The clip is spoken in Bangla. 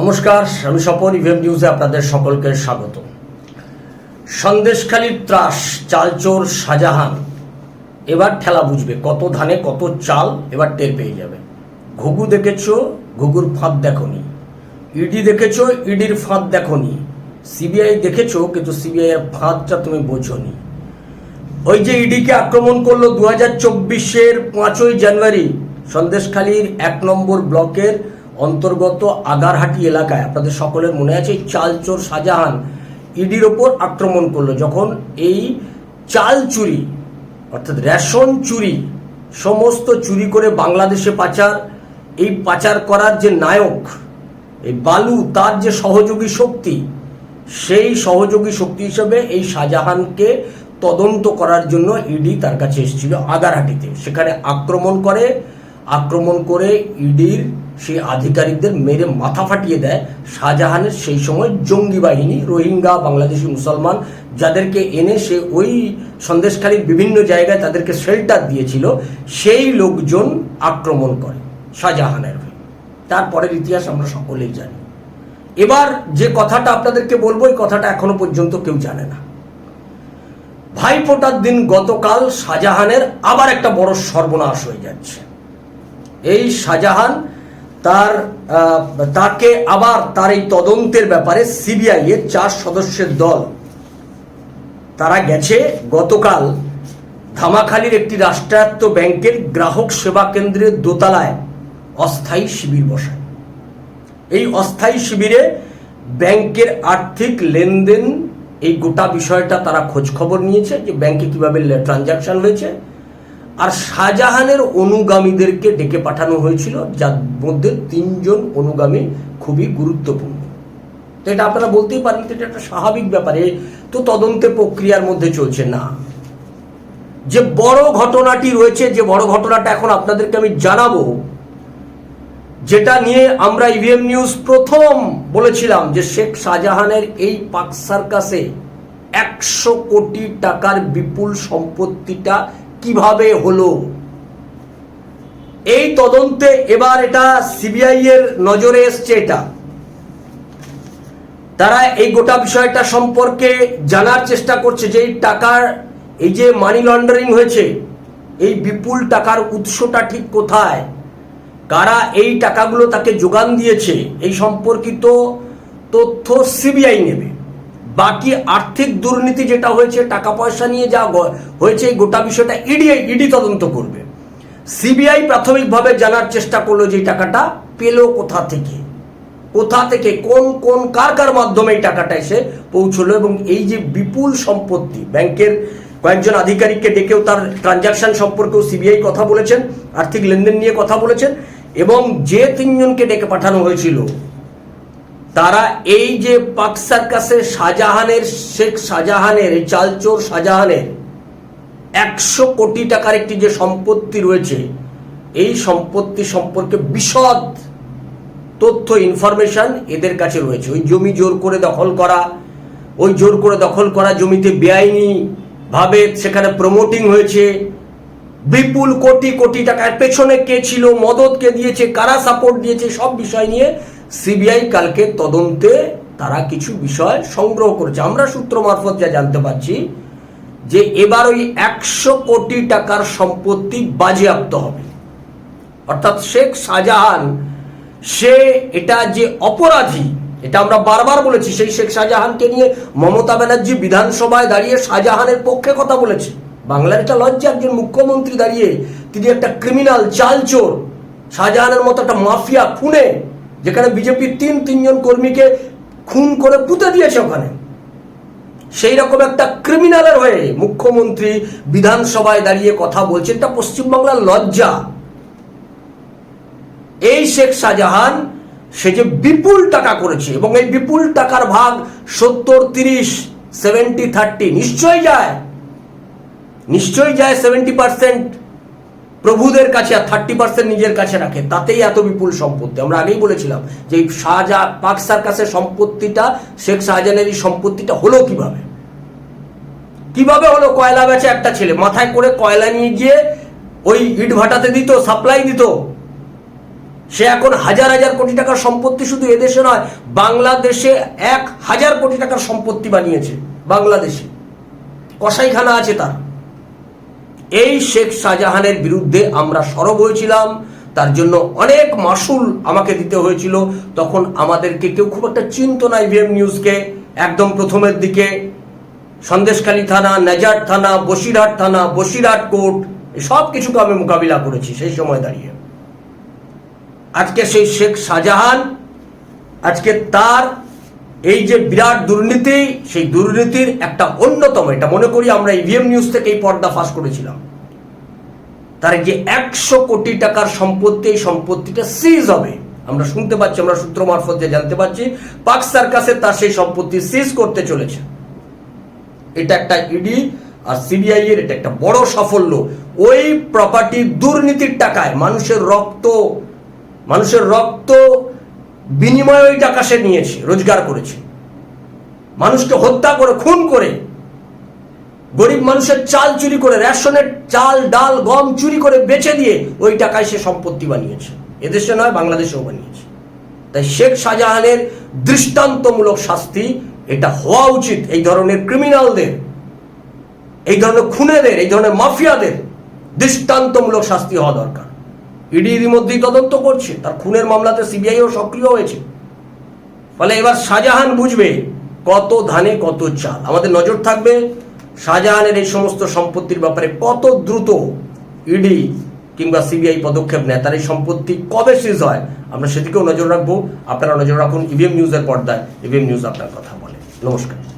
নমস্কার আমি স্বপন, ইভিএম নিউজে আপনাদের সকলকে স্বাগত। সন্দেশখালীর ত্রাস, চালচোর শাহজাহান, এবার ঠেলা বুঝবে, কত ধানে কত চাল এবার টের পেয়ে যাবে। ঘুঘু দেখেছ? ঘুঘুর ফাঁদ দেখনি। ইডি দেখেছ? ইডির ফাঁদ দেখনি। সিবিআই দেখেছ? কিন্তু সিবিআই এর ফাঁদটা তুমি বোঝনি। ওই যে ইডিকে আক্রমণ করল দু হাজার চব্বিশের পাঁচই জানুয়ারি, সন্দেশখালীর এক নম্বর ব্লকের অন্তর্গত আগারহাটি এলাকায়, আপনাদের সকলের মনে আছে, চালচোর শাহজাহান ইডির ওপর আক্রমণ করল। যখন এই চাল চুরি, অর্থাৎ রেশন চুরি, সমস্ত চুরি করে বাংলাদেশে পাচার, এই পাচার করার যে নায়ক, এই বালু, তার যে সহযোগী শক্তি, সেই সহযোগী শক্তি হিসেবে এই শাহজাহানকে তদন্ত করার জন্য ইডি তার কাছে এসেছিল আগারহাটিতে। সেখানে আক্রমণ করে আক্রমণ করে ইডির সেই আধিকারিকদের মেরে মাথা ফাটিয়ে দেয় শাহজাহানের সেই সময় জঙ্গি বাহিনী, রোহিঙ্গা, বাংলাদেশি, মুসলমান যাদেরকে এনে সে ওই সন্দেশখালীর বিভিন্ন জায়গায় তাদেরকে শেল্টার দিয়েছিল, সেই লোকজন আক্রমণ করে শাহজাহানের তারপরের ইতিহাস আমরা সকলেই জানি। এবার যে কথাটা আপনাদেরকে বলব, এই কথাটা এখনও পর্যন্ত কেউ জানে না। ভাইফোঁটার দিন গতকাল শাহজাহানের আবার একটা বড় সর্বনাশ হয়ে যাচ্ছে। এই শাহজাহান তার তাকে আবার তার এই তদন্তের ব্যাপারে সিবিআই এর চার সদস্যের দল। তারা গেছে গতকাল ধামাখালীর একটি রাষ্ট্রায়ত্ত ব্যাংকের গ্রাহক সেবা কেন্দ্রের দোতলায় অস্থায়ী শিবির বসায়। এই অস্থায়ী শিবিরে ব্যাংকের আর্থিক লেনদেন, এই গোটা বিষয়টা তারা খোঁজ খবর নিয়েছে যে ব্যাংকে কীভাবে ট্রানজাকশন হয়েছে। আর শাহজাহানের অনুগামীদেরকে ডেকে পাঠানো হয়েছিল, যার মধ্যে তিনজন অনুগামী খুবই গুরুত্বপূর্ণ। তো এটা আপনারা বলতেই পারেন এটা একটা স্বাভাবিক ব্যাপারে তো তদন্তের প্রক্রিয়ার মধ্যে চলছে না। যে বড় ঘটনাটি রয়েছে, যে বড় ঘটনাটা এখন আপনাদেরকে আমি জানাব, যেটা নিয়ে আমরা ইভিএম নিউজ প্রথম বলেছিলাম যে শেখ শাহজাহানের এই পাক সার্কাসে একশো কোটি টাকার বিপুল সম্পত্তিটা কীভাবে হলো? এই তদন্তে এবার এটা সিবিআই এর নজরে এসছে এটা। তারা এই গোটা বিষয়টা সম্পর্কে জানার চেষ্টা করছে যে এই টাকার, এই যে মানি লন্ডারিং হয়েছে, এই বিপুল টাকার উৎসটা ঠিক কোথায়? কারা এই টাকাগুলো তাকে যোগান দিয়েছে? এই সম্পর্কিত তথ্য সিবিআই নেবে। বাকি আর্থিক দুর্নীতি যেটা হয়েছে টাকা পয়সা নিয়ে যা হয়েছে, এই গোটা বিষয়টা ইডি ইডি তদন্ত করবে। সিবিআই প্রাথমিকভাবে জানার চেষ্টা করল যে টাকাটা পেল কোথা থেকে? কোথা থেকে? কোন কোন, কার কার মাধ্যমে এই টাকাটা এসে পৌঁছলো? এবং এই যে বিপুল সম্পত্তি, ব্যাংকের কয়েকজন আধিকারিককে ডেকেও তার ট্রানজাকশন সম্পর্কেও সিবিআই কথা বলেছেন, আর্থিক লেনদেন নিয়ে কথা বলেছেন, এবং যে তিনজনকে ডেকে পাঠানো হয়েছিল তারা এই যে পাক সার্কাসে শাহজাহানের শেখ শাহজাহানের চালচোর শাহজাহানের একশো কোটি টাকার একটি যে সম্পত্তি রয়েছে, এই সম্পত্তি সম্পর্কে বিশদ তথ্য ইনফরমেশন এদের কাছে রয়েছে। ওই জমি জোর করে দখল করা, ওই জোর করে দখল করা জমিতে বেআইনি ভাবে সেখানে প্রমোটিং হয়েছে। বিপুল কোটি কোটি টাকার পেছনে কে ছিল মদত কে দিয়েছে, কারা সাপোর্ট দিয়েছে, সব বিষয় নিয়ে সিবিআই কালকে তদন্তে তারা কিছু বিষয় সংগ্রহ করেছে। আমরা সূত্র মারফত যা জানতে পারছি, যে এবার ওই একশো কোটি টাকার সম্পত্তি বাজেয়াপ্ত হবে। অর্থাৎ শেখ শাহজাহান, সে এটা যে অপরাধী, এটা আমরা বারবার বলেছি, সেই শেখ শাহজাহানকে নিয়ে মমতা ব্যানার্জি বিধানসভায় দাঁড়িয়ে শাহজাহানের পক্ষে কথা বলেছে। বাংলার এটা লজ্জা, একজন মুখ্যমন্ত্রী দাঁড়িয়ে তিনি একটা ক্রিমিনাল চালচোর শাহজাহানের মতো একটা মাফিয়া খুনে যেখানে বিজেপির তিন, তিনজন কর্মীকে খুন করে পুঁতে দিয়েছে ওখানে। সেই রকম একটা ক্রিমিনালের হয়ে মুখ্যমন্ত্রী বিধানসভায় দাঁড়িয়ে কথা বলছে। এটা পশ্চিমবাংলার লজ্জা। এই শেখ শাহজাহান, সে যে বিপুল টাকা করেছে এবং এই বিপুল টাকার ভাগ সত্তর, তিরিশ সেভেন্টি থার্টি নিশ্চয়ই যায়। নিশ্চয়ই যায় সেভেন্টি পার্সেন্ট প্রভুদের কাছে আর থার্টি পার্সেন্ট নিজের কাছে রাখে, তাতেই এত বিপুল সম্পত্তি। আমরা আগেই বলেছিলাম যে এই শাহজাহান পাক সার্কাসের সম্পত্তিটা, শেখ শাহজাহানের এই সম্পত্তিটা হলো কীভাবে? কীভাবে হলো? কয়লা বেচে একটা ছেলে, মাথায় করে কয়লা নিয়ে গিয়ে ওই ইট ভাটাতে দিত সাপ্লাই দিত। সে এখন হাজার হাজার কোটি টাকার সম্পত্তি শুধু এদেশে নয়, বাংলাদেশে এক হাজার কোটি টাকার সম্পত্তি বানিয়েছে, বাংলাদেশে। কসাইখানা আছে তার। এই শেখ শাহজাহানের বিরুদ্ধে আমরা সরব হয়েছিলাম। তার জন্য অনেক মাসুল আমাকে দিতে হয়েছিল। তখন আমাদেরকে কেউ খুব একটা চিন্ত না ইভিএম নিউজকে। একদম প্রথমের দিকে সন্দেশখালী থানা নেজার থানা, বসিরহাট থানা, বসিরহাট কোর্ট সব কিছুকে আমি মোকাবিলা করেছি সেই সময় দাঁড়িয়ে। আজকে সেই শেখ শাহজাহান, আজকে তার এই যে বিরাট দুর্নীতি, সেই দুর্নীতির একটা অন্যতম, এটা মনে করি আমরা ইভিএম নিউজ থেকে এই পর্দা ফাঁস করেছিলাম। তার যে একশো কোটি টাকার সম্পত্তি, এই সম্পত্তিটা সিজ হবে। আমরা শুনতে পাচ্ছি, আমরা সূত্র মারফত যে জানতে পারছি পাক সার্কাসে তার সেই সম্পত্তি সিজ করতে চলেছে। এটা একটা ইডি আর সিবিআই এর, এটা একটা বড় সাফল্য। ওই প্রপার্টি দুর্নীতির টাকায় মানুষের রক্ত মানুষের রক্ত বিনিময়ে ওই টাকা সে নিয়েছে, রোজগার করেছে। মানুষকে হত্যা করে, খুন করে, গরিব মানুষের চাল চুরি করে, রেশনের চাল, ডাল, গম চুরি করে বেচে দিয়ে ওই টাকায় সে সম্পত্তি বানিয়েছে। এদেশে নয়, বাংলাদেশেও বানিয়েছে। তাই শেখ শাহজাহানের দৃষ্টান্তমূলক শাস্তি এটা হওয়া উচিত এই ধরনের ক্রিমিনালদের এই ধরনের খুনেদের, এই ধরনের মাফিয়াদের দৃষ্টান্তমূলক শাস্তি হওয়া দরকার। ইডি ইতিমধ্যেই তদন্ত করছে। তার খুনের মামলাতে সিবিআইও সক্রিয় হয়েছে। ফলে এবার শাহজাহান বুঝবে কত ধানে কত চাল। আমাদের নজর থাকবে শাহজাহানের এই সমস্ত সম্পত্তির ব্যাপারে কত দ্রুত ইডি কিংবা সিবিআই পদক্ষেপ নেয়, তার এই সম্পত্তি কবে সিজ হয়, আমরা সেদিকেও নজর রাখব। আপনারা নজর রাখুন ইভিএম নিউজের পর্দায়। ইভিএম নিউজ আপনার কথা বলে। নমস্কার।